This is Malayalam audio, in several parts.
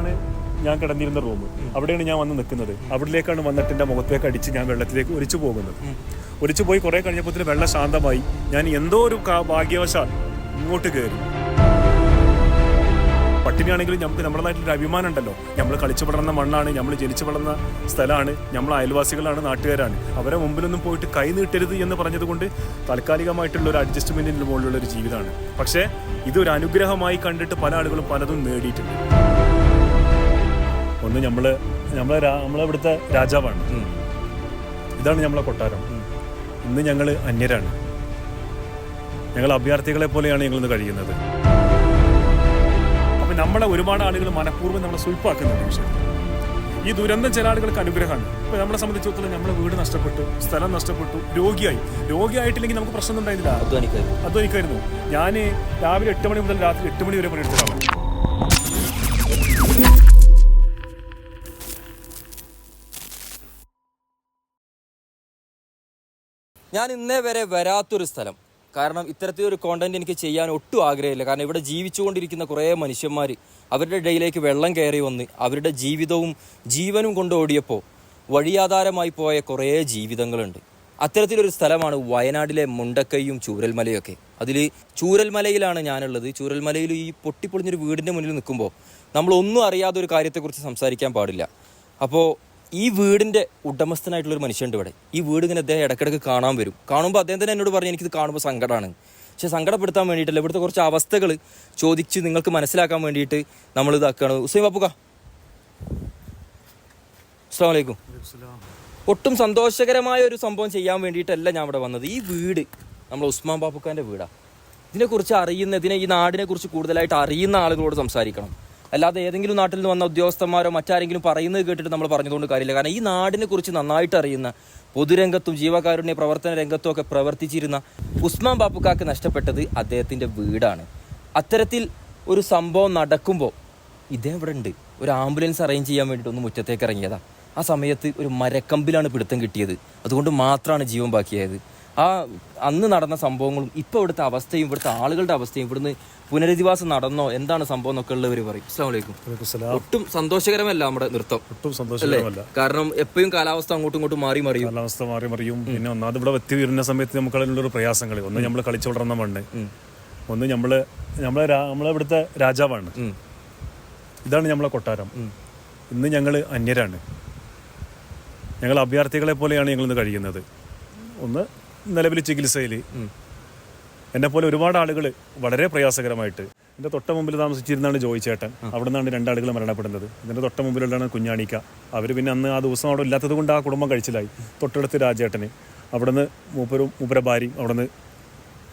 ഇതാണ് ഞാൻ കിടന്നിരുന്ന റൂം. അവിടെയാണ് ഞാൻ വന്ന് നിൽക്കുന്നത്. അവിടേക്കാണ് വന്നിട്ട് എന്റെ മുഖത്തേക്ക് അടിച്ച് ഞാൻ വെള്ളത്തിലേക്ക് ഒലിച്ചു പോകുന്നത്. ഒലിച്ചു പോയി കുറെ കഴിഞ്ഞപ്പോൾ വെള്ളം ശാന്തമായി. ഞാൻ എന്തോ ഒരു ഭാഗ്യവശാൽ ഇങ്ങോട്ട് കയറി. പട്ടിണിയാണെങ്കിലും നമുക്ക് നമ്മുടെ നാട്ടിലൊരു അഭിമാനം ഉണ്ടല്ലോ. നമ്മൾ കളിച്ചു വളർന്ന മണ്ണാണ് നമ്മൾ ജനിച്ചു വളർന്ന സ്ഥലമാണ് നമ്മൾ അയൽവാസികളാണ് നാട്ടുകാരാണ്. അവരെ മുമ്പിലൊന്നും പോയിട്ട് കൈ നീട്ടരുത് എന്ന് പറഞ്ഞതുകൊണ്ട് താൽക്കാലികമായിട്ടുള്ള ഒരു അഡ്ജസ്റ്റ്മെന്റിന് മുകളിലുള്ള ഒരു ജീവിതമാണ്. പക്ഷേ ഇതൊരു അനുഗ്രഹമായി കണ്ടിട്ട് പല ആളുകളും പലതും നേടിയിട്ടുണ്ട്. ഒന്ന് നമ്മൾ നമ്മളെ നമ്മളിവിടുത്തെ നമ്മളെ ഇവിടുത്തെ രാജാവാണ്. ഇതാണ് നമ്മളെ കൊട്ടാരം. ഇന്ന് ഞങ്ങൾ അന്യരാണ്. ഞങ്ങൾ അഭ്യർത്ഥികളെ പോലെയാണ് ഞങ്ങൾ ഇന്ന് കഴിയുന്നത്. അപ്പൊ നമ്മളെ ഒരുപാട് ആളുകൾ മനഃപൂർവം നമ്മളെ സ്വൽപ്പാക്കുന്നുണ്ട് പക്ഷേ. ഈ ദുരന്തം ചില ആളുകൾക്ക് അനുഗ്രഹമാണ്. ഇപ്പൊ നമ്മളെ സംബന്ധിച്ചിടത്തോളം നമ്മളെ വീട് നഷ്ടപ്പെട്ടു സ്ഥലം നഷ്ടപ്പെട്ടു രോഗിയായി. രോഗിയായിട്ടില്ലെങ്കിൽ നമുക്ക് പ്രശ്നം ഉണ്ടായിരുന്നില്ല. അധ്വാനിക്കായിരുന്നു. ഞാൻ രാവിലെ എട്ട് മണി മുതൽ രാത്രി എട്ട് മണി വരെ പണിയെടുത്തതാണ് ഞാൻ ഇന്നേ വരെ വരാത്തൊരു സ്ഥലം. കാരണം ഇത്തരത്തിലൊരു കോണ്ടന്റ് എനിക്ക് ചെയ്യാൻ ഒട്ടും ആഗ്രഹമില്ല. കാരണം ഇവിടെ ജീവിച്ചുകൊണ്ടിരിക്കുന്ന കുറേ മനുഷ്യന്മാർ അവരുടെ ഇടയിലേക്ക് വെള്ളം കയറി വന്ന് അവരുടെ ജീവിതവും ജീവനും കൊണ്ട് ഓടിയപ്പോൾ വഴിയാധാരമായി പോയ കുറേ ജീവിതങ്ങളുണ്ട്. അത്തരത്തിലൊരു സ്ഥലമാണ് വയനാടിലെ മുണ്ടക്കൈയും ചൂരൽമലയൊക്കെ. അതിൽ ചൂരൽമലയിലാണ് ഞാനുള്ളത്. ചൂരൽമലയിൽ ഈ പൊട്ടിപ്പൊളിഞ്ഞൊരു വീടിന്റെ മുന്നിൽ നിൽക്കുമ്പോൾ നമ്മളൊന്നും അറിയാത്ത ഒരു കാര്യത്തെക്കുറിച്ച് സംസാരിക്കാൻ പാടില്ല. അപ്പോൾ ഈ വീടിന്റെ ഉടമസ്ഥനായിട്ടുള്ള ഒരു മനുഷ്യനുണ്ട് ഇവിടെ. ഈ വീട് ഇങ്ങനെ അദ്ദേഹം ഇടയ്ക്കിടയ്ക്ക് കാണാൻ വരും. കാണുമ്പോൾ അദ്ദേഹം തന്നെ എന്നോട് പറഞ്ഞു എനിക്കിത് കാണുമ്പോൾ സങ്കടമാണ് പക്ഷെ സങ്കടപ്പെടുത്താൻ വേണ്ടിയിട്ടല്ല ഇവിടുത്തെ കുറച്ച് അവസ്ഥകൾ ചോദിച്ച് നിങ്ങൾക്ക് മനസ്സിലാക്കാൻ വേണ്ടിയിട്ട് നമ്മൾ ഇതാക്കുകയാണ് ഹുസൈൻ ബാപ്പുക അസ്സാം ഒട്ടും സന്തോഷകരമായ ഒരു സംഭവം ചെയ്യാൻ വേണ്ടിയിട്ടല്ല ഞാൻ ഇവിടെ വന്നത്. ഈ വീട് നമ്മൾ ഉസ്മാൻ ബാപ്പുക്കാന്റെ വീടാണ് ഇതിനെക്കുറിച്ച് അറിയുന്ന ഇതിനെ ഈ നാടിനെക്കുറിച്ച് കൂടുതലായിട്ട് അറിയുന്ന ആളുകളോട് സംസാരിക്കണം. അല്ലാതെ ഏതെങ്കിലും നാട്ടിൽ നിന്ന് വന്ന ഉദ്യോഗസ്ഥന്മാരോ മറ്റാരെങ്കിലും പറയുന്നത് കേട്ടിട്ട് നമ്മൾ പറഞ്ഞതുകൊണ്ട് കാര്യമില്ല. കാരണം ഈ നാടിനെ കുറിച്ച് നന്നായിട്ട് അറിയുന്ന പൊതുരംഗത്തും ജീവകാരുണ്യ പ്രവർത്തന രംഗത്തും ഒക്കെ പ്രവർത്തിച്ചിരുന്ന ഉസ്മാൻ ബാപ്പുക്കാക്ക് നഷ്ടപ്പെട്ടത് അദ്ദേഹത്തിന്റെ വീടാണ്. അത്തരത്തിൽ ഒരു സംഭവം നടക്കുമ്പോൾ ഇദ്ദേഹം ഇവിടെ ഉണ്ട്. ഒരു ആംബുലൻസ് അറേഞ്ച് ചെയ്യാൻ വേണ്ടിയിട്ട് ഒന്ന് മുറ്റത്തേക്ക് ഇറങ്ങിയതാണ് ആ സമയത്ത് ഒരു മരക്കമ്പിലാണ് പിടുത്തം കിട്ടിയത്. അതുകൊണ്ട് മാത്രമാണ് ജീവൻ ബാക്കിയായത്. ആ അന്ന് നടന്ന സംഭവങ്ങളും ഇപ്പോൾ ഇവിടുത്തെ അവസ്ഥയും ഇവിടുത്തെ ആളുകളുടെ അവസ്ഥയും ഇവിടുന്ന് പുനരധിവാസം നടന്നോ എന്താണ് സംഭവം എന്നൊക്കെ ഉള്ളവർ പറയും. അസ്സാം വലൈക്കും ഒട്ടും സന്തോഷകരമല്ല നമ്മുടെ നൃത്തം. ഒട്ടും സന്തോഷകരമല്ല. കാരണം എപ്പോഴും കാലാവസ്ഥ അങ്ങോട്ടും ഇങ്ങോട്ടും മാറി മറിയും. കാലാവസ്ഥ മാറി മറിയും. പിന്നെ ഒന്നാമത് ഇവിടെ വ്യക്തി വരുന്ന സമയത്ത് നമുക്ക് അതിനുള്ള ഒരു പ്രയാസങ്ങൾ. ഒന്ന് നമ്മൾ കളിച്ചു വളർന്ന മണ്ണ്. ഒന്ന് നമ്മൾ നമ്മളെ നമ്മളെ ഇവിടുത്തെ രാജാവാണ്. ഇതാണ് നമ്മളെ കൊട്ടാരം. ഇന്ന് ഞങ്ങൾ അന്യരാണ്. ഞങ്ങൾ അഭ്യർത്ഥികളെ പോലെയാണ് ഞങ്ങൾ ഇന്ന് കഴിയുന്നത്. ഒന്ന് നിലവിൽ ചികിത്സയിൽ. എന്നെ പോലെ ഒരുപാട് ആളുകൾ വളരെ പ്രയാസകരമായിട്ട്. എന്റെ തൊട്ട മുമ്പിൽ താമസിച്ചിരുന്നാണ് ജോയി ചേട്ടൻ അവിടെ നിന്നാണ് രണ്ടാളുകൾ മരണപ്പെടുന്നത്. ഇതിന്റെ തൊട്ട മുമ്പിലുള്ളതാണ് കുഞ്ഞാണിക്ക. അവർ പിന്നെ അന്ന് ആ ദിവസം അവിടെ ഇല്ലാത്തത് കൊണ്ട് ആ കുടുംബം കഴിച്ചിലായി. തൊട്ടടുത്ത് രാജേട്ടന്. അവിടുന്ന് മൂപ്പരും മൂപ്പര ഭാര്യയും അവിടുന്ന്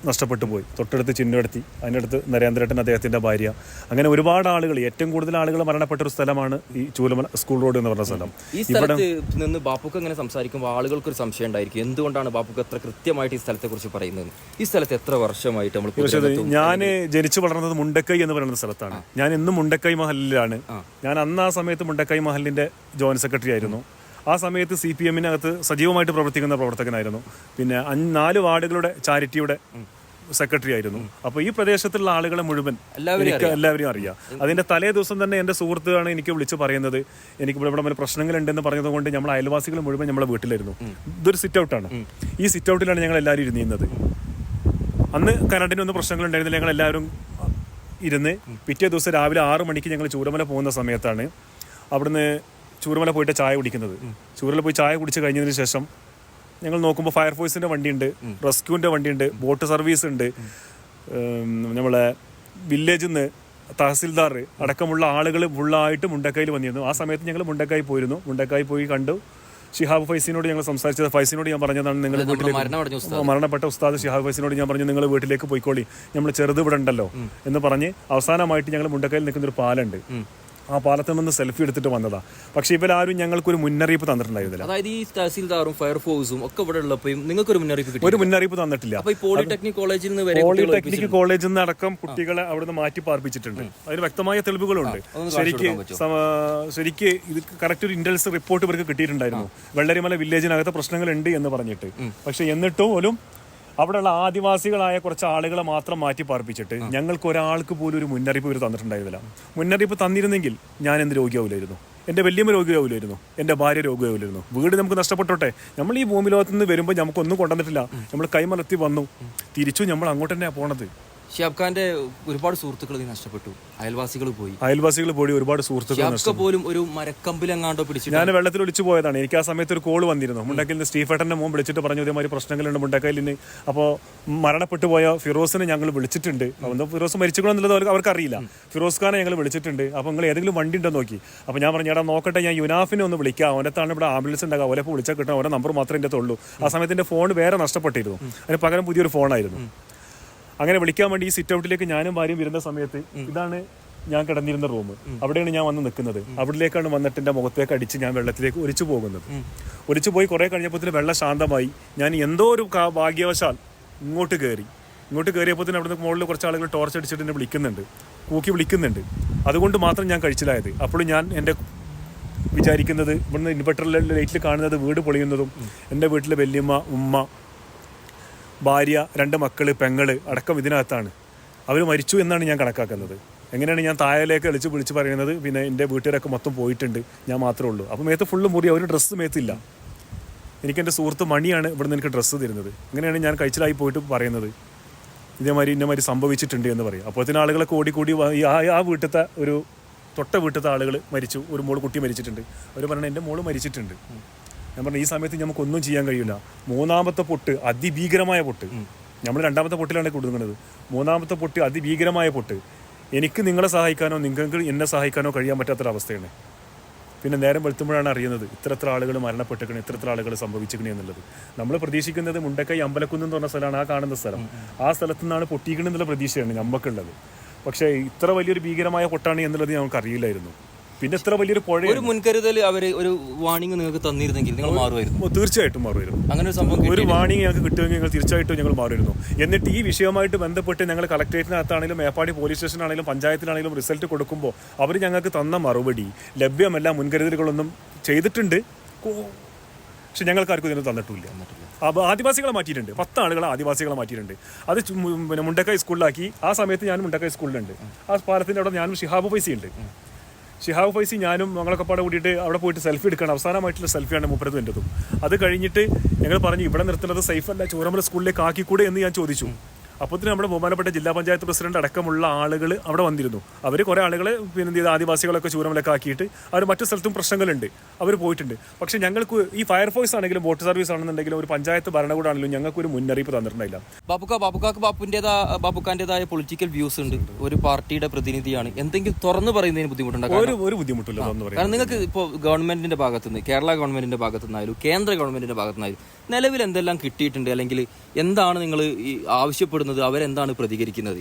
നഷ്ടപ്പെട്ടു പോയി. തൊട്ടടുത്ത് ചിന്നടുത്തി അതിനടുത്ത് നരേന്ദ്രേട്ടൻ അദ്ദേഹത്തിന്റെ ഭാര്യ. അങ്ങനെ ഒരുപാട് ആളുകൾ ഏറ്റവും കൂടുതൽ ആളുകൾ മരണപ്പെട്ട ഒരു സ്ഥലമാണ് ഈ ചൂലമല സ്കൂൾ റോഡ് എന്ന് പറഞ്ഞ സ്ഥലം. ഈ സ്ഥലത്ത് നിന്ന് ബാപ്പുക്ക് അങ്ങനെ സംസാരിക്കുമ്പോൾ ആളുകൾക്ക് ഒരു സംശയം ഉണ്ടായിരിക്കും? എന്തുകൊണ്ടാണ് ബാപ്പുക്ക് എത്ര കൃത്യമായിട്ട് ഈ സ്ഥലത്തെ കുറിച്ച് പറയുന്നത്? ഈ സ്ഥലത്ത് എത്ര വർഷമായിട്ട് നമ്മൾ ഞാൻ ജനിച്ചു വളർന്നത് മുണ്ടക്കൈ എന്ന് പറയുന്ന സ്ഥലത്താണ്. ഞാൻ ഇന്നും മുണ്ടക്കൈ മഹലിലാണ്. ഞാൻ അന്ന് ആ സമയത്ത് മുണ്ടക്കൈ മഹലിന്റെ ജോയിന്റ് സെക്രട്ടറി ആയിരുന്നു. ആ സമയത്ത് സി പി എമ്മിനകത്ത് സജീവമായിട്ട് പ്രവർത്തിക്കുന്ന പ്രവർത്തകനായിരുന്നു. പിന്നെ അഞ്ച് നാല് വാർഡുകളുടെ ചാരിറ്റിയുടെ സെക്രട്ടറി ആയിരുന്നു. അപ്പൊ ഈ പ്രദേശത്തുള്ള ആളുകളെ മുഴുവൻ എനിക്ക് എല്ലാവരെയും അറിയാം. അതിന്റെ തലേ ദിവസം തന്നെ എന്റെ സുഹൃത്താണ് എനിക്ക് വിളിച്ച് പറയുന്നത്. എനിക്ക് ഇവിടെ ഇവിടെ പ്രശ്നങ്ങൾ ഉണ്ടെന്ന് പറഞ്ഞത് കൊണ്ട് നമ്മൾ അയൽവാസികൾ മുഴുവൻ നമ്മളെ വീട്ടിലായിരുന്നു. ഇതൊരു സിറ്റ് ഔട്ടാണ് ഈ സിറ്റ് ഔട്ടിലാണ് ഞങ്ങൾ എല്ലാവരും ഇരുന്നിരുന്നത്. അന്ന് കറണ്ടിനൊന്നും പ്രശ്നങ്ങൾ ഉണ്ടായിരുന്നില്ല. ഞങ്ങൾ എല്ലാവരും ഇരുന്ന് പിറ്റേ ദിവസം രാവിലെ ആറു മണിക്ക് ഞങ്ങൾ ചൂരമല പോകുന്ന സമയത്താണ് അവിടുന്ന് ചൂരമല പോയിട്ട് ചായ കുടിക്കുന്നത്. ചൂരമല പോയി ചായ കുടിച്ച് കഴിഞ്ഞതിന് ശേഷം ഞങ്ങൾ നോക്കുമ്പോൾ ഫയർഫോഴ്സിന്റെ വണ്ടിയുണ്ട് റെസ്ക്യൂവിന്റെ വണ്ടിയുണ്ട് ബോട്ട് സർവീസ് ഉണ്ട് നമ്മളെ വില്ലേജിൽ നിന്ന് തഹസിൽദാർ അടക്കമുള്ള ആളുകൾ ഫുള്ളായിട്ട് മുണ്ടക്കായിൽ വന്നിരുന്നു. ആ സമയത്ത് ഞങ്ങൾ മുണ്ടക്കായി പോയിരുന്നു. മുണ്ടക്കായി പോയി കണ്ടു. ഷിഹാബ് ഫൈസിനോട് ഞങ്ങൾ സംസാരിച്ചത്. ഫൈസിനോട് ഞാൻ പറഞ്ഞതാണ് നിങ്ങൾ വീട്ടിലേക്ക്. മരണപ്പെട്ട ഉസ്താദ് ഷിഹാബ് ഫൈസിനോട് ഞാൻ പറഞ്ഞു നിങ്ങൾ വീട്ടിലേക്ക് പോയിക്കോളി. നമ്മൾ ചെറുത് ഇവിടെ ഉണ്ടല്ലോ. എന്ന് പറഞ്ഞ് അവസാനമായിട്ട് ഞങ്ങൾ മുണ്ടക്കയിൽ നിൽക്കുന്ന ഒരു പാലുണ്ട്. ആ പാലത്തിൽ നിന്ന് സെൽഫി എടുത്തിട്ട് വന്നതാ. പക്ഷെ ഇവരാരും ഞങ്ങൾക്കൊരു മുന്നറിയിപ്പ് തന്നിട്ടുണ്ടായിരുന്നില്ല. അതായത് ഈ തഹസീൽദാറും ഫയർഫോഴ്സും ഒക്കെ ഇവിടെ ഉള്ളപ്പോഴും നിങ്ങൾക്കൊരു മുന്നറിയിപ്പ് കിട്ടി ഒരു മുന്നറിയിപ്പ് തന്നിട്ടില്ല. പോളിടെക്നിക് കോളേജിൽ നിന്ന് വരെ പോളിടെക്നിക് കോളേജിൽ നിന്ന് അടക്കം കുട്ടികളെ അവിടുന്ന് മാറ്റി പാർപ്പിച്ചിട്ടുണ്ട്. അതിന് വ്യക്തമായ തെളിവുകളുണ്ട്. ശരിക്കും ശരിക്ക് ഇത് കറക്റ്റ് ഒരു ഇന്റലിജൻസ് റിപ്പോർട്ട് ഇവർക്ക് കിട്ടിയിട്ടുണ്ടായിരുന്നു. വെള്ളരിമല വില്ലേജിനകത്ത് പ്രശ്നങ്ങളുണ്ട് എന്ന് പറഞ്ഞിട്ട്. പക്ഷെ എന്നിട്ടും പോലും അവിടെയുള്ള ആദിവാസികളായ കുറച്ച് ആളുകളെ മാത്രം മാറ്റി പാർപ്പിച്ചിട്ട് ഞങ്ങൾക്ക് ഒരാൾക്ക് പോലും ഒരു മുന്നറിയിപ്പ് ഇവർ തന്നിട്ടുണ്ടായിരുന്നില്ല. മുന്നറിയിപ്പ് തന്നിരുന്നെങ്കിൽ ഞാൻ എന്ത് രോഗിയാവില്ലായിരുന്നു. എന്റെ വലിയമ്മ രോഗിയാവില്ലായിരുന്നു. എന്റെ ഭാര്യ രോഗിയാവില്ലായിരുന്നു. വീട് നമുക്ക് നഷ്ടപ്പെട്ടോട്ടെ? നമ്മൾ ഈ ഭൂമി ലോകത്ത് നിന്ന് വരുമ്പോൾ നമുക്കൊന്നും കൊണ്ടുവന്നിട്ടില്ല. നമ്മൾ കൈമലർത്തി വന്നു. തിരിച്ചു നമ്മൾ അങ്ങോട്ട് തന്നെയാണ് പോണത്. ഷിയാബ് ഖാന്റെ ഒരുപാട് സുഹൃത്തുക്കൾ നീ നഷ്ടപ്പെട്ടു. അയൽവാസികൾ പോയി. അയൽവാസികൾ പോയി ഒരുപാട് സുഹൃത്തുക്കൾ പോലും ഒരു മരക്കമ്പിലെങ്ങാണ്ടോ പിടിച്ചു ഞാൻ വെള്ളത്തിൽ ഒളിച്ചു പോയതാണ്. എനിക്ക് ആ സമയത്ത് ഒരു കോൾ വന്നിരുന്നു. മുണ്ടക്കയിൽ നിന്ന് സ്റ്റീഫേട്ടന്റെ മോൻ വിളിച്ചിട്ട് പറഞ്ഞു ഇതേമാതിരി പ്രശ്നങ്ങളുണ്ട് മുണ്ടക്കയിലിന് അപ്പോൾ മരണപ്പെട്ടു പോയ ഫിറോസിനെ ഞങ്ങൾ വിളിച്ചിട്ടുണ്ട്. ഫിറോസ് മരിച്ചുകൊണ്ടെന്നുള്ളത് അവർക്ക് അവർക്കറിയില്ല. ഫിറോസ് ഖാനെ ഞങ്ങൾ വിളിച്ചിട്ടുണ്ട്. അപ്പോൾ നിങ്ങൾ ഏതെങ്കിലും വണ്ടി ഉണ്ടോ നോക്കി. അപ്പോൾ ഞാൻ പറഞ്ഞു എടാ നോക്കട്ടെ ഞാൻ യുനാഫിനെ ഒന്ന് വിളിക്കാം. അവനത്താണ് ഇവിടെ ആംബുലൻസ് ഉണ്ടാകുക അവരെ വിളിച്ചാൽ കിട്ടണം. അവരെ നമ്പർ മാത്രമേ എന്റെ ഉള്ളൂ ആ സമയത്ത് എന്റെ ഫോൺ വേറെ നഷ്ടപ്പെട്ടിരുന്നു. അതിന് പകരം പുതിയൊരു ഫോണായിരുന്നു. അങ്ങനെ വിളിക്കാൻ വേണ്ടി ഈ സിറ്റ് ഔട്ടിലേക്ക് ഞാനും ഭാര്യയും വരുന്ന സമയത്ത് ഇതാണ് ഞാൻ കിടന്നിരുന്ന റൂം അവിടെയാണ് ഞാൻ വന്ന് നിൽക്കുന്നത്. അവിടേക്കാണ് വന്നിട്ട് എന്റെ മുഖത്തേക്ക് അടിച്ച് ഞാൻ വെള്ളത്തിലേക്ക് ഒലിച്ചു പോകുന്നത്. ഒലിച്ചു പോയി കുറെ കഴിഞ്ഞപ്പോൾ വെള്ളം ശാന്തമായി. ഞാൻ എന്തോ ഒരു ഭാഗ്യവശാൽ ഇങ്ങോട്ട് കയറി. ഇങ്ങോട്ട് കയറിയപ്പോൾ തന്നെ അവിടുന്ന് മുകളിൽ കുറച്ച് ആളുകൾ ടോർച്ച് അടിച്ചിട്ട് എന്നെ വിളിക്കുന്നുണ്ട്. കൂക്കി വിളിക്കുന്നുണ്ട്. അതുകൊണ്ട് മാത്രം ഞാൻ കഴിച്ചിലായത്. അപ്പോഴും ഞാൻ എന്റെ വിചാരിക്കുന്നത് ഇവിടുന്ന് ഇൻവെർട്ടറിലെ ലൈറ്റിൽ കാണുന്നത് വീട് പൊളിയുന്നതും എന്റെ വീട്ടിലെ വല്യമ്മ ഉമ്മ ഭാര്യ രണ്ട് മക്കൾ പെങ്ങൾ അടക്കം ഇതിനകത്താണ്. അവർ മരിച്ചു എന്നാണ് ഞാൻ കണക്കാക്കുന്നത്. എങ്ങനെയാണ് ഞാൻ താഴേലേക്ക് കളിച്ച് വിളിച്ച് പറയുന്നത്? പിന്നെ എന്റെ വീട്ടുകാരൊക്കെ മൊത്തം പോയിട്ടുണ്ട്. ഞാൻ മാത്രമേ ഉള്ളൂ. അപ്പോൾ മേത്ത് ഫുള്ള് മുറി ഒരു ഡ്രസ്സ് മേത്തില്ല എനിക്ക് എന്റെ സുഹൃത്ത് മണിയാണ് ഇവിടുന്ന് എനിക്ക് ഡ്രസ്സ് തരുന്നത്. എങ്ങനെയാണ് ഞാൻ കഴിച്ചിലായി പോയിട്ട് പറയുന്നത്. ഇതേമാതിരി ഇന്നമാതിരി സംഭവിച്ചിട്ടുണ്ട് എന്ന് പറയും. അപ്പോഴത്തേന് ആളുകളൊക്കെ ഓടിക്കൂടി ആ വീട്ടിലത്തെ ഒരു തൊട്ട വീട്ടിലത്തെ ആളുകൾ മരിച്ചു. ഒരു മോൾ കുട്ടി മരിച്ചിട്ടുണ്ട്. അവർ പറഞ്ഞു എന്റെ മോൾ മരിച്ചിട്ടുണ്ട്. ഞാൻ പറഞ്ഞു ഈ സമയത്ത് നമുക്കൊന്നും ചെയ്യാൻ കഴിയില്ല മൂന്നാമത്തെ പൊട്ട് അതിഭീകരമായ പൊട്ട്. നമ്മൾ രണ്ടാമത്തെ പൊട്ടിലാണ് കൊടുക്കുന്നത്. മൂന്നാമത്തെ പൊട്ട് അതിഭീകരമായ പൊട്ട്. എനിക്ക് നിങ്ങളെ സഹായിക്കാനോ നിങ്ങൾക്ക് എന്നെ സഹായിക്കാനോ കഴിയാൻ പറ്റാത്തൊരവസ്ഥയാണ്. പിന്നെ നേരം വെളുത്തുമ്പോഴാണ് അറിയുന്നത് ഇത്രത്ര ആളുകൾ മരണപ്പെട്ടിക്കണേ ഇത്രത്ര ആളുകൾ സംഭവിച്ചിരിക്കണേ എന്നുള്ളത്. നമ്മൾ പ്രതീക്ഷിക്കുന്നത് മുണ്ടക്കൈ അമ്പലക്കുന്ന് എന്ന് പറഞ്ഞ സ്ഥലമാണ് ആ കാണുന്ന സ്ഥലം. ആ സ്ഥലത്തു നിന്നാണ് പൊട്ടിക്കണം എന്നുള്ള പ്രതീക്ഷയാണ് നമുക്കുള്ളത് പക്ഷേ ഇത്ര വലിയൊരു ഭീകരമായ പൊട്ടാണ് എന്നുള്ളത് ഞങ്ങൾക്ക് അറിയില്ലായിരുന്നു പിന്നെ ഇത്ര വലിയൊരു പുഴ ഒരു മുൻകരുതൽ അവർ ഒരു വാണിംഗ് നിങ്ങൾക്ക് തന്നിരുന്നെങ്കിൽ നിങ്ങൾ മാറുമായിരുന്നു. തീർച്ചയായിട്ടും മാറുമായിരുന്നു. അങ്ങനെ ഒരു സംഭവം ഒരു. വാണിംഗ് ഞങ്ങൾക്ക് കിട്ടുമെങ്കിൽ ഞങ്ങൾ തീർച്ചയായിട്ടും ഞങ്ങൾ മാറിയിരുന്നു എന്നിട്ട് ഈ വിഷയവുമായിട്ട് ബന്ധപ്പെട്ട് ഞങ്ങൾ കളക്ടറേറ്റിനകത്താണെങ്കിലും മേപ്പാടി പോലീസ് സ്റ്റേഷനാണെങ്കിലും പഞ്ചായത്തിനാണെങ്കിലും റിസൾട്ട് കൊടുക്കുമ്പോൾ അവർ ഞങ്ങൾക്ക് തന്ന മറുപടി ലഭ്യമല്ല മുൻകരുതലുകളൊന്നും ചെയ്തിട്ടുണ്ട്. പക്ഷെ ഞങ്ങൾക്ക് ആർക്കും ഇതിന് തന്നിട്ടില്ല. അപ്പോൾ ആദിവാസികളെ മാറ്റിയിട്ടുണ്ട്. പത്ത് ആളുകളെ ആദിവാസികളെ മാറ്റിയിട്ടുണ്ട്. അത് പിന്നെ മുണ്ടക്കൈ സ്കൂളിലാക്കി ആ സമയത്ത് ഞാൻ മുണ്ടക്കൈ സ്കൂളിലുണ്ട് ആ പാലത്തിന്റെ അവിടെ ഞാനും ഷിഹാബ് പൈസ ഉണ്ട് ഷിഹാബ് ഫൈസി ഞാനും ഞങ്ങളൊക്കെ പാടെ കൂടിയിട്ട് അവിടെ പോയിട്ട് സെൽഫി എടുക്കണം അവസാനമായിട്ടുള്ള സെൽഫിയാണ് മുപ്പരത്തും എന്റെതും അത് കഴിഞ്ഞിട്ട് ഞങ്ങൾ പറഞ്ഞു ഇവിടെ നിർത്തുന്നത് സേഫ് അല്ല ചോരമല സ്കൂളിലേക്ക് ആക്കിക്കൂടെ എന്ന് ഞാൻ ചോദിച്ചു. അപ്പോൾ നമ്മുടെ ബഹുമാനപ്പെട്ട ജില്ലാ പഞ്ചായത്ത് പ്രസിഡന്റ് അടക്കമുള്ള ആളുകൾ അവിടെ വന്നിരുന്നു. അവർ കുറേ ആളുകൾ പിന്നെ എന്ത് ചെയ്ത്? ആദിവാസികളൊക്കെ ചൂരമലൊക്കെ ആക്കിയിട്ട് അവർ മറ്റു സ്ഥലത്തും പ്രശ്നങ്ങളുണ്ട്. അവർ പോയിട്ടുണ്ട്. പക്ഷേ ഞങ്ങൾക്ക് ഈ ഫയർഫോഴ്സ് ആണെങ്കിലും ബോട്ട് സർവീസ് ആണെന്നുണ്ടെങ്കിലും ഒരു പഞ്ചായത്ത് ഭരണകൂടാണെങ്കിലും ഞങ്ങൾക്ക് ഒരു മുന്നറിയിപ്പ് തന്നിട്ടുണ്ടായില്ല. ബാബുക്ക ബാബുക്കാക്ക് ബാപ്പുന്റെതാ ബാബുക്കാന്റെതായ പൊളിറ്റിക്കൽ വ്യൂസ് ഉണ്ട്. ഒരു പാർട്ടിയുടെ പ്രതിനിധിയാണ്. എന്തെങ്കിലും തുറന്നു പറയുന്നതിന് ബുദ്ധിമുട്ടുണ്ടാകും ഒരു ഒരു ബുദ്ധിമുട്ടില്ല കാരണം നിങ്ങൾക്ക് ഇപ്പോൾ ഗവൺമെന്റിന്റെ ഭാഗത്തുനിന്ന് കേരള ഗവൺമെന്റിന്റെ ഭാഗത്തുനിന്നായാലും കേന്ദ്ര ഗവൺമെന്റിന്റെ ഭാഗത്തുനിന്നായാലും നിലവിൽ എന്തെല്ലാം കിട്ടിയിട്ടുണ്ട്? അല്ലെങ്കിൽ എന്താണ് നിങ്ങൾ ഈ ആവശ്യപ്പെടുന്നത്? അവരെന്താണ് പ്രതികരിക്കുന്നത്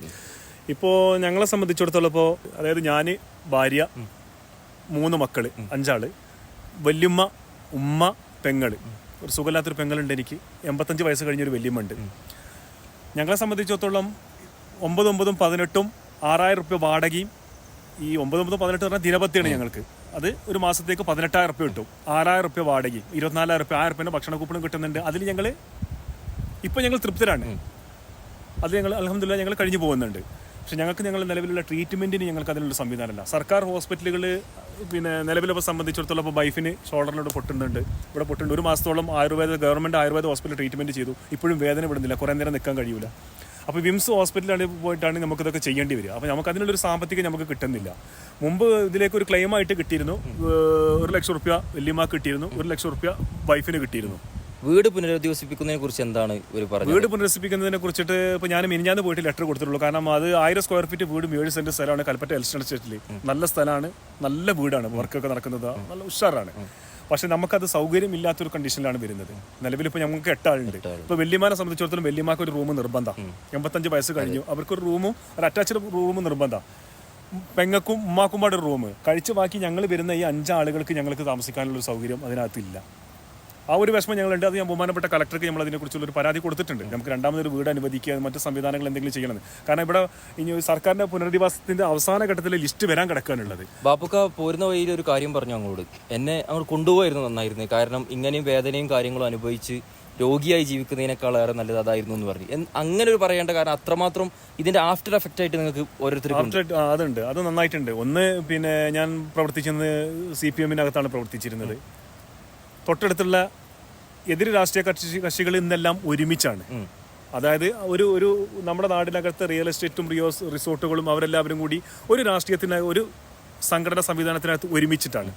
ഇപ്പോൾ ഞങ്ങളെ സംബന്ധിച്ചിടത്തോളം ഇപ്പോൾ അതായത് ഞാൻ ഭാര്യ മൂന്ന് മക്കൾ അഞ്ചാൾ വല്യമ്മ ഉമ്മ പെങ്ങൾ. ഒരു സുഖമില്ലാത്തൊരു പെങ്ങളുണ്ട് എനിക്ക്. എൺപത്തഞ്ച് വയസ്സ് കഴിഞ്ഞൊരു വല്യമ്മ ഉണ്ട് ഞങ്ങളെ സംബന്ധിച്ചിടത്തോളം ഒമ്പത് ഒമ്പതും പതിനെട്ടും ആറായിരം റുപ്യ വാടകയും ഈ ഒമ്പത് ഒമ്പത് പതിനെട്ട് പറഞ്ഞാൽ ദിനപത്തിയാണ് ഞങ്ങൾക്ക്. അത് ഒരു മാസത്തേക്ക് പതിനെട്ടായിരം റുപ്യ കിട്ടും. ആറായിരം റുപ്യ വാടകയും ഇരുപത്തിനാലായിരം റുപ്യ ആയിരം റുപ്യന്റെ ഭക്ഷണ കൂപ്പണും കിട്ടുന്നുണ്ട്. അതിൽ ഞങ്ങൾ ഇപ്പം ഞങ്ങൾ തൃപ്തരാണ്. അത് ഞങ്ങൾ അലഹമില്ല ഞങ്ങൾ കഴിഞ്ഞു പോകുന്നുണ്ട്. പക്ഷെ ഞങ്ങൾക്ക് ഞങ്ങൾ നിലവിലുള്ള ട്രീറ്റ്മെന്റിന് ഞങ്ങൾക്ക് അതിനുള്ള സംവിധാനമല്ല. സർക്കാർ ഹോസ്പിറ്റലുകൾ പിന്നെ നിലവിലിപ്പോൾ സംബന്ധിച്ചിടത്തോളം ഇപ്പോൾ വൈഫിന് ഷോൾഡറിനോട് പൊട്ടുന്നുണ്ട്. ഇവിടെ പൊട്ടുണ്ട്. ഒരു മാസത്തോളം Ayurveda government Ayurveda hospital treatment ചെയ്തു. ഇപ്പോഴും വേദന വിടുന്നില്ല കുറേ നേരം നിൽക്കാൻ കഴിയില്ല അപ്പോൾ വിംസ് ഹോസ്പിറ്റലാണ് പോയിട്ടാണ് നമുക്ക് ഇതൊക്കെ ചെയ്യേണ്ടി വരിക. അപ്പോൾ നമുക്ക് അതിനുള്ളൊരു സാമ്പത്തികം നമുക്ക് കിട്ടുന്നില്ല. മുമ്പ് ഇതിലേക്ക് ഒരു ക്ലെയിമായിട്ട് കിട്ടിയിരുന്നു. ഒരു ലക്ഷം റുപ്യ വലിയമാർക്ക് കിട്ടിയിരുന്നു. ഒരു ലക്ഷം റുപ്യ വൈഫിന് കിട്ടിയിരുന്നു. വീട് പുനരധിവസിപ്പിക്കുന്നതിനെ കുറിച്ച് എന്താണ് ഇവർ പറഞ്ഞത്? വീട് പുനരസിപ്പിക്കുന്നതിനെ കുറിച്ചിട്ട് ഇപ്പോൾ ഞാൻ മിനിഞ്ഞാന്ന് പോയിട്ട് ലെറ്റർ കൊടുത്തിട്ടുള്ളൂ. കാരണം അത് ആയിരം സ്ക്വയർ ഫീറ്റ് വീടും ഏഴ് സെന്റ് സ്ഥലമാണ്. കൽപ്പറ്റ എൽസ്റ്റൺ സ്റ്റേറ്റിൽ നല്ല സ്ഥലമാണ്. നല്ല വീടാണ്. വർക്കൊക്കെ നടക്കുന്നത്. നല്ല ഉഷാറാണ്. പക്ഷെ നമുക്കത് സൗകര്യമില്ലാത്തൊരു കണ്ടീഷനിലാണ് വരുന്നത്. നിലവിൽ ഇപ്പോൾ ഞങ്ങൾക്ക് എട്ടാളുണ്ട്. ഇപ്പൊ വെല്ലിമാനെ സംബന്ധിച്ചിടത്തോളം വല്യമാക്ക് ഒരു റൂം നിർബന്ധം. എൺപത്തഞ്ച് വയസ്സ് കഴിഞ്ഞു. അവർക്കൊരു റൂമും ഒരു അറ്റാച്ച്ഡ് റൂമും നിർബന്ധം. പെങ്ങക്കും ഉമ്മാക്കുമ്പാടെ റൂം കഴിച്ച് ബാക്കി ഞങ്ങൾ വരുന്ന ഈ അഞ്ചാളുകൾക്ക് ഞങ്ങൾക്ക് താമസിക്കാനുള്ള സൗകര്യം അതിനകത്തില്ല. ആ ഒരു വിഷമം ഞങ്ങളുണ്ട്. അത് ഞാൻ ബഹുമാനപ്പെട്ട കളക്ടർക്ക് നമ്മൾ അതിനെക്കുറിച്ചുള്ള ഒരു പരാതി കൊടുത്തിട്ടുണ്ട്. നമുക്ക് രണ്ടാമതൊരു വീട് അനുവദിക്കുക മറ്റ് സംവിധാനങ്ങൾ എന്തെങ്കിലും ചെയ്യണം കാരണം ഇവിടെ ഇനി സർക്കാരിന്റെ പുനരധിവാസത്തിന്റെ അവസാന ഘട്ടത്തിലെ ലിസ്റ്റ് വരാൻ കിടക്കാനുള്ളത് ബാപ്പുക്ക പോരുന്ന വഴിയിൽ ഒരു കാര്യം പറഞ്ഞു അങ്ങോട്ട്. എന്നെ അങ്ങോട്ട് കൊണ്ടുപോയിരുന്നു നന്നായിരുന്നു. കാരണം ഇങ്ങനെയും വേദനയും കാര്യങ്ങളും അനുഭവിച്ച് രോഗിയായി ജീവിക്കുന്നതിനേക്കാൾ ഏറെ നല്ലത് അതായിരുന്നു എന്ന് പറഞ്ഞു. അങ്ങനെ ഒരു പറയേണ്ട കാരണം അത്രമാത്രം ഇതിന്റെ ആഫ്റ്റർ എഫക്റ്റ് ആയിട്ട് നിങ്ങൾക്ക് ഓരോരുത്തർക്കും ആ, അതുണ്ട്. അത് നന്നായിട്ടുണ്ട്. ഒന്ന് പിന്നെ ഞാൻ പ്രവർത്തിച്ചിരുന്നത് സി പി എമ്മിനകത്താണ് പ്രവർത്തിച്ചിരുന്നത്. തൊട്ടടുത്തുള്ള എതിര് രാഷ്ട്രീയ കക്ഷി കക്ഷികൾ ഇന്നെല്ലാം ഒരുമിച്ചാണ്. അതായത് ഒരു ഒരു നമ്മുടെ നാടിനകത്ത് റിയൽ എസ്റ്റേറ്റും റിയോസ് റിസോർട്ടുകളും അവരെല്ലാവരും കൂടി ഒരു രാഷ്ട്രീയത്തിന് ഒരു സംഘടന സംവിധാനത്തിനകത്ത് ഒരുമിച്ചിട്ടാണ്.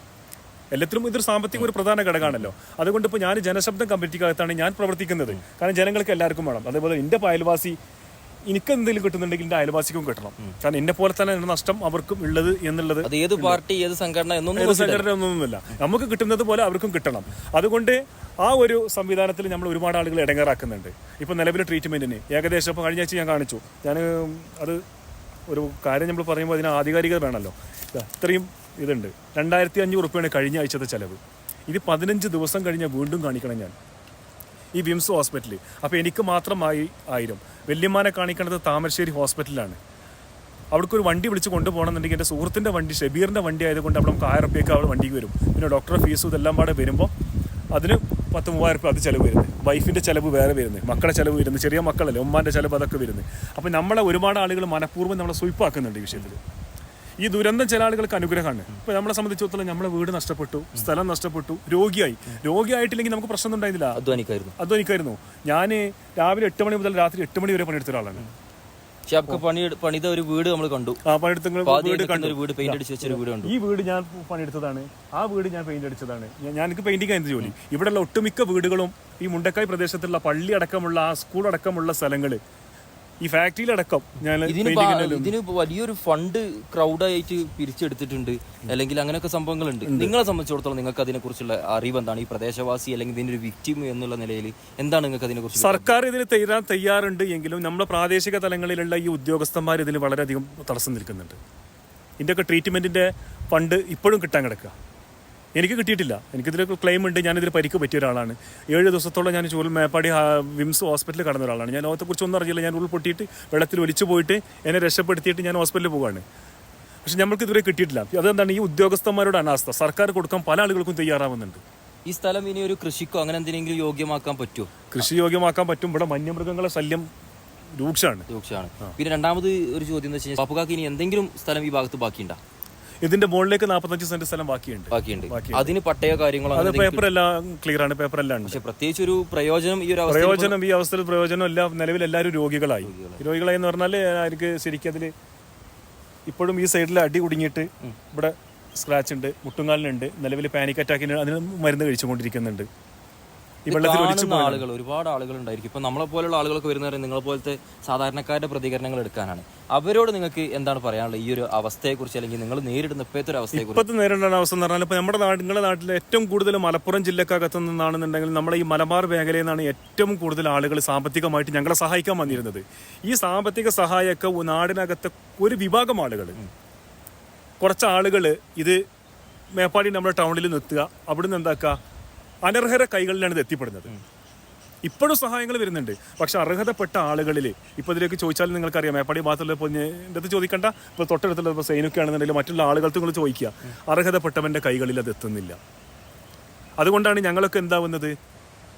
എല്ലാത്തിലും ഇതൊരു സാമ്പത്തിക ഒരു പ്രധാന ഘടകമാണല്ലോ. അതുകൊണ്ട് ഇപ്പോൾ ഞാൻ ജനശബ്ദം കമ്മിറ്റിക്കകത്താണ് ഞാൻ പ്രവർത്തിക്കുന്നത്. കാരണം ജനങ്ങൾക്ക് എല്ലാവർക്കും വേണം. അതേപോലെ എന്റെ അയൽവാസി എനിക്ക് എന്തെങ്കിലും കിട്ടുന്നുണ്ടെങ്കിൽ എന്റെ അയൽവാസിക്കും കിട്ടണം. കാരണം എന്നെ പോലെ തന്നെ നഷ്ടം അവർക്കും ഉള്ളത് എന്നുള്ളത് അത് ഏത് പാർട്ടി ഏത് സംഘടന എന്നൊന്നും ഏത് സംഘടന ഒന്നൊന്നുമില്ല നമുക്ക് കിട്ടുന്നത് പോലെ അവർക്കും കിട്ടണം. അതുകൊണ്ട് ആ ഒരു സംവിധാനത്തിൽ നമ്മൾ ഒരുപാട് ആളുകൾ ഇടങ്ങേറാക്കുന്നുണ്ട്. ഇപ്പൊ നിലവിലെ ട്രീറ്റ്മെന്റിന് ഏകദേശം ഇപ്പൊ കഴിഞ്ഞ ആഴ്ച ഞാൻ കാണിച്ചു. ഞാൻ അത് ഒരു കാര്യം നമ്മൾ പറയുമ്പോൾ അതിന് ആധികാരികത വേണമല്ലോ. അത്രയും ഇത്രയും ഇതുണ്ട്. രണ്ടായിരത്തി അഞ്ഞൂറ് റുപ്യാണ് കഴിഞ്ഞ ആഴ്ചത്തെ ചെലവ്. ഇത് പതിനഞ്ച് ദിവസം കഴിഞ്ഞാൽ വീണ്ടും കാണിക്കണം ഞാൻ. ഈ ബിംസ് ഹോസ്പിറ്റലിൽ. അപ്പോൾ എനിക്ക് മാത്രമായി ആയിരം. വല്യമ്മാനെ കാണിക്കേണ്ടത് താമരശ്ശേരി ഹോസ്പിറ്റലിലാണ്. അവിടേക്ക് ഒരു വണ്ടി വിളിച്ച് കൊണ്ടുപോകണമെന്നുണ്ടെങ്കിൽ എന്റെ സുഹൃത്തിന്റെ വണ്ടി ഷബീറിന്റെ വണ്ടി ആയതുകൊണ്ട് അവിടെ നമുക്ക് ആയിരം റുപ്യൊക്കെ അവിടെ വണ്ടിക്ക് വരും. പിന്നെ ഡോക്ടറെ ഫീസും ഇതെല്ലാം പാടെ വരുമ്പോൾ അതിന് പത്ത് മൂവായിരം റുപ്യ അത് ചിലവ് വരുന്നത്. വൈഫിന്റെ ചിലവ് വേറെ വരുന്നത്. മക്കളെ ചിലവ് വരുന്നത്. ചെറിയ മക്കളല്ലേ ഉമ്മാന്റെ ചിലവ് അതൊക്കെ വരുന്നത്. അപ്പോൾ നമ്മളെ ഒരുപാട് ആളുകൾ മനഃപൂർവം നമ്മളെ സ്വയ്പ്പാക്കുന്നുണ്ട് ഈ വിഷയത്തിൽ. ഈ ദുരന്തം ചില ആളുകൾക്ക് അനുഗ്രഹമാണ്. ഇപ്പൊ നമ്മളെ സംബന്ധിച്ചിടത്തോളം നമ്മളെ വീട് നഷ്ടപ്പെട്ടു സ്ഥലം നഷ്ടപ്പെട്ടു രോഗിയായി. രോഗിയായിട്ടില്ലെങ്കിൽ നമുക്ക് പ്രശ്നം ഉണ്ടായിരുന്നില്ല. അധ്വാനിക്കായിരുന്നു. അധ്വാനിക്കായിരുന്നു. ഞാൻ രാവിലെ എട്ട് മണി മുതൽ രാത്രി എട്ട് മണി വരെ പണിയെടുത്ത ഒരാളാണ്. പണി പണിത ഒരു വീട് നമ്മൾ കണ്ടു. ആ വീട് വീട് പെയിന്റ് അടിച്ച് വീട് കണ്ടു. ഈ വീട് ഞാൻ പണിയെടുത്തതാണ്. ആ വീട് ഞാൻ പെയിന്റ് അടിച്ചതാണ്. ഞാൻ- ഞാൻ എനിക്ക് പെയിന്റിംഗ് ആയിരുന്നു ജോലി. ഇവിടെയുള്ള ഒട്ടുമിക്ക വീടുകളും ഈ മുണ്ടക്കായ് പ്രദേശത്തുള്ള പള്ളി അടക്കമുള്ള ആ സ്കൂൾ അടക്കമുള്ള സ്ഥലങ്ങൾ ഈ ഫാക്ടറിയിലടക്കം ഞാൻ ഇതിന് ഇതിന് വലിയൊരു ഫണ്ട് ക്രൗഡായിട്ട് പിരിച്ചെടുത്തിട്ടുണ്ട്. അല്ലെങ്കിൽ അങ്ങനെയൊക്കെ സംഭവങ്ങളുണ്ട്. നിങ്ങളെ സംബന്ധിച്ചിടത്തോളം നിങ്ങൾക്ക് അതിനെ കുറിച്ചുള്ള അറിവ് എന്താണ്? ഈ പ്രദേശവാസി അല്ലെങ്കിൽ ഇതിന്റെ ഒരു വിക്ടിം എന്നുള്ള നിലയിൽ എന്താണ് നിങ്ങൾക്ക് അതിനെ കുറിച്ച് സർക്കാർ ഇതിന് തരാൻ തയ്യാറുണ്ട് എങ്കിലും നമ്മുടെ പ്രാദേശിക തലങ്ങളിലുള്ള ഈ ഉദ്യോഗസ്ഥന്മാർ ഇതിന് വളരെയധികം തടസ്സം നിൽക്കുന്നുണ്ട്. ഒക്കെ ട്രീറ്റ്മെന്റിന്റെ ഫണ്ട് ഇപ്പോഴും കിട്ടാൻ കിടക്കുക. എനിക്ക് കിട്ടിയിട്ടില്ല. എനിക്കിതിൽ ക്ലെയിം ഉണ്ട്. ഞാനിതിൽ പരിക്ക് പറ്റിയ ഒരാളാണ്. ഏഴ് ദിവസത്തോളം ഞാൻ ചൂൽ മേപ്പാടി വിംസ് ഹോസ്പിറ്റലിൽ കടന്ന ഒരാളാണ്. ഞാൻ ലോകത്തെക്കുറിച്ച് ഒന്നും അറിയില്ല ഞാൻ ഉള്ളിൽ പൊട്ടിയിട്ട് വെള്ളത്തിൽ ഒലിച്ചു പോയിട്ട് എന്നെ രക്ഷപ്പെടുത്തിയിട്ട് ഞാൻ ഹോസ്പിറ്റലിൽ പോവുകയാണ് പക്ഷെ നമ്മൾക്ക് ഇതുവരെ കിട്ടിയിട്ടില്ല. അതെന്താണ്? ഈ ഉദ്യോഗസ്ഥന്മാരുടെ അനാസ്ഥ സർക്കാർ കൊടുക്കാൻ പല ആളുകൾക്കും തയ്യാറാവുന്നുണ്ട്. ഈ സ്ഥലം ഇനി ഒരു കൃഷിക്കോ അങ്ങനെ എന്തിനെങ്കിലും യോഗ്യമാക്കാൻ പറ്റുമോ? കൃഷി യോഗ്യമാക്കാൻ പറ്റും. ഇവിടെ വന്യമൃഗങ്ങളെ ശല്യം രൂക്ഷമാണ്. രൂക്ഷമാണ്. പിന്നെ രണ്ടാമത് ഒരു ചോദ്യം എന്ന് വെച്ച് കഴിഞ്ഞാൽ പാപ്പുകാക്ക് ഇനി എന്തെങ്കിലും സ്ഥലം ഈ ഭാഗത്ത് ബാക്കിയുണ്ടോ? ഇതിന്റെ മുകളിലേക്ക് നാൽപ്പത്തഞ്ച് സെന്റ് സ്ഥലം ബാക്കിയുണ്ട്. ബാക്കിയുണ്ട്. ബാക്കി. അതിന് പട്ടയ കാര്യങ്ങളോ അത് പേപ്പർ എല്ലാം ക്ലിയർ ആണ് പേപ്പർ എല്ലാം പക്ഷെ പ്രത്യേകിച്ച് ഒരു പ്രയോജനം ഈ ഒരു പ്രയോജനം ഈ അവസ്ഥയിൽ പ്രയോജനം എല്ലാം നിലവിൽ എല്ലാവരും രോഗികളായി. രോഗികളായി. എന്ന് പറഞ്ഞാൽ എനിക്ക് ശരിക്കും അതിൽ ഇപ്പോഴും ഈ സൈഡിൽ അടി കുടുങ്ങിയിട്ട് ഇവിടെ സ്ക്രാച്ച് ഉണ്ട് മുട്ടുങ്കാലിനുണ്ട് നിലവിൽ പാനിക് അറ്റാക്കിന് അതിന് മരുന്ന് കഴിച്ചുകൊണ്ടിരിക്കുന്നുണ്ട്. കാണുന്ന ആളുകൾ ഒരുപാട് ആളുകൾ ഉണ്ടായിരിക്കും. ഇപ്പൊ നമ്മളെ പോലുള്ള ആളുകളൊക്കെ വരുന്നവരെ നിങ്ങളെ പോലത്തെ സാധാരണക്കാരുടെ പ്രതികരണങ്ങൾ എടുക്കാനാണ്. അവരോട് നിങ്ങൾക്ക് എന്താണ് പറയാനുള്ളത്? ഈ ഒരു അവസ്ഥയെ കുറിച്ച് അല്ലെങ്കിൽ നിങ്ങൾ നേരിടുന്ന ഇപ്പോഴത്തെ ഒരു അവസ്ഥയെ കുറിച്ച് ഇപ്പോഴത്തെ നേരിടേണ്ട അവസ്ഥ എന്ന് പറഞ്ഞാൽ ഇപ്പോൾ നമ്മുടെ നാട് നിങ്ങളുടെ നാട്ടിൽ ഏറ്റവും കൂടുതൽ മലപ്പുറം ജില്ലക്കകത്ത് നിന്നാണെന്നുണ്ടെങ്കിൽ നമ്മുടെ ഈ മലബാർ മേഖലയിൽ നിന്നാണ് ഏറ്റവും കൂടുതൽ ആളുകൾ സാമ്പത്തികമായിട്ട് ഞങ്ങളെ സഹായിക്കാൻ വന്നിരുന്നത്. ഈ സാമ്പത്തിക സഹായമൊക്കെ നാടിനകത്തെ ഒരു വിഭാഗം ആളുകൾ. കുറച്ച് ആളുകൾ ഇത് മേപ്പാടി നമ്മുടെ ടൗണിൽ നിർത്തുക. അവിടുന്ന് എന്താക്കുക? അനർഹര കൈകളിലാണ് ഇത് എത്തിപ്പെടുന്നത്. ഇപ്പോഴും സഹായങ്ങൾ വരുന്നുണ്ട്. പക്ഷെ അർഹതപ്പെട്ട ആളുകളിൽ ഇപ്പോൾ ഇതിലേക്ക് ചോദിച്ചാൽ നിങ്ങൾക്കറിയാം മേപ്പാടി ഭാഗത്തുള്ള ഇപ്പോൾ എന്റെ അടുത്ത് ചോദിക്കണ്ട ഇപ്പോൾ തൊട്ടടുത്തുള്ള ഇപ്പോൾ സൈനിക ആണെന്നുണ്ടെങ്കിൽ മറ്റുള്ള ആളുകൾക്ക് നിങ്ങൾ ചോദിക്കുക. അർഹതപ്പെട്ടവന്റെ കൈകളിൽ അത് എത്തുന്നില്ല. അതുകൊണ്ടാണ് ഞങ്ങളൊക്കെ എന്താവുന്നത്?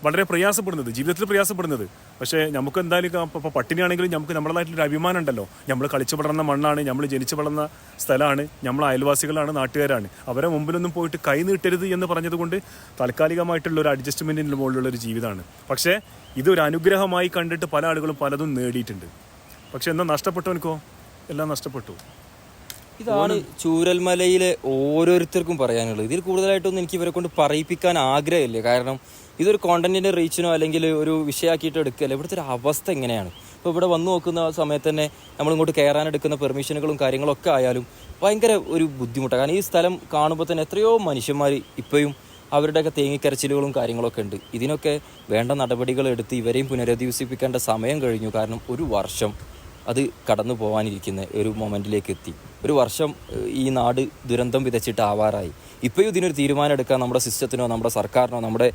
വളരെ പ്രയാസപ്പെടുന്നത് ജീവിതത്തിൽ പ്രയാസപ്പെടുന്നത്. പക്ഷേ നമുക്ക് എന്തായാലും ഇപ്പോൾ പട്ടിണിയാണെങ്കിലും നമുക്ക് നമ്മളതായിട്ടൊരു അഭിമാനം ഉണ്ടല്ലോ. നമ്മൾ കളിച്ചു വളർന്ന മണ്ണാണ് നമ്മൾ ജനിച്ചു വളർന്ന സ്ഥലമാണ് നമ്മൾ അയൽവാസികളാണ് നാട്ടുകാരാണ്. അവരെ മുമ്പിലൊന്നും പോയിട്ട് കൈ നീട്ടരുത് എന്ന് പറഞ്ഞതുകൊണ്ട് താൽക്കാലികമായിട്ടുള്ള ഒരു അഡ്ജസ്റ്റ്മെന്റിന്റെ മുകളിലുള്ള ഒരു ജീവിതമാണ്. പക്ഷേ ഇതൊരു അനുഗ്രഹമായി കണ്ടിട്ട് പല ആളുകളും പലതും നേടിയിട്ടുണ്ട്. പക്ഷെ എന്നാൽ നഷ്ടപ്പെട്ടവനക്കോ എല്ലാം നഷ്ടപ്പെട്ടു. ഇതാണ് ചൂരൽമലയിലെ ഓരോരുത്തർക്കും പറയാനുള്ളത്. ഇതിൽ കൂടുതലായിട്ടൊന്നും എനിക്ക് ഇവരെ കൊണ്ട് പറയിപ്പിക്കാൻ ആഗ്രഹമില്ല. കാരണം ഇതൊരു കോണ്ടന്റിന്റെ റീച്ചിനോ അല്ലെങ്കിൽ ഒരു വിഷയമാക്കിയിട്ട് എടുക്കുകയല്ല. ഇവിടുത്തെ ഒരു അവസ്ഥ എങ്ങനെയാണ്? ഇപ്പോൾ ഇവിടെ വന്നു നോക്കുന്ന സമയത്ത് തന്നെ കയറാൻ എടുക്കുന്ന പെർമിഷനുകളും കാര്യങ്ങളൊക്കെ ആയാലും ഭയങ്കര ഒരു ബുദ്ധിമുട്ടാണ് കാരണം ഈ സ്ഥലം കാണുമ്പോൾ തന്നെ എത്രയോ മനുഷ്യന്മാർ ഇപ്പോഴും അവരുടെയൊക്കെ തേങ്ങിക്കരച്ചിലുകളും കാര്യങ്ങളൊക്കെ ഉണ്ട്. ഇതിനൊക്കെ വേണ്ട നടപടികൾ എടുത്ത് ഇവരെയും പുനരധിവസിപ്പിക്കേണ്ട സമയം കഴിഞ്ഞു. കാരണം ഒരു വർഷം അത് കടന്നു പോകാനിരിക്കുന്ന ഒരു മൊമെന്റിലേക്ക് എത്തി. ഒരു വർഷം ഈ നാട് ദുരന്തം വിതച്ചിട്ട് ആവാറായി ഇപ്പോഴും ഇതിനൊരു തീരുമാനം എടുക്കാൻ നമ്മുടെ സിസ്റ്റത്തിനോ നമ്മുടെ സർക്കാരിനോ നമ്മുടെ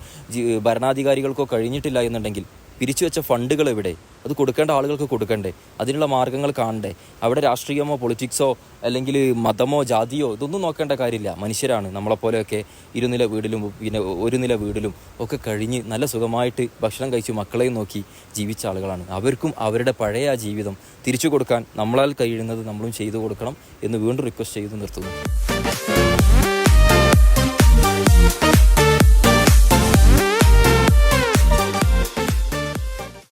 ഭരണാധികാരികൾക്കോ കഴിഞ്ഞിട്ടില്ല എന്നുണ്ടെങ്കിൽ പിരിച്ചുവെച്ച ഫണ്ടുകൾ എവിടെ? അത് കൊടുക്കേണ്ട ആളുകൾക്ക് കൊടുക്കണ്ടേ? അതിനുള്ള മാർഗങ്ങൾ കാണണ്ടേ? അവിടെ രാഷ്ട്രീയമോ പൊളിറ്റിക്സോ അല്ലെങ്കിൽ മതമോ ജാതിയോ ഇതൊന്നും നോക്കേണ്ട കാര്യമില്ല. മനുഷ്യരാണ്. നമ്മളെപ്പോലെയൊക്കെ ഇരുനില വീടിലും പിന്നെ ഒരു നില വീടിലും ഒക്കെ കഴിഞ്ഞ് നല്ല സുഖമായിട്ട് ഭക്ഷണം കഴിച്ച് മക്കളെയും നോക്കി ജീവിച്ച ആളുകളാണ്. അവർക്കും അവരുടെ പഴയ ജീവിതം തിരിച്ചു കൊടുക്കാൻ നമ്മളാൽ കഴിയുന്നത് നമ്മളും ചെയ്തു കൊടുക്കണം എന്ന് വീണ്ടും റിക്വസ്റ്റ് ചെയ്തു നിർത്തുന്നു.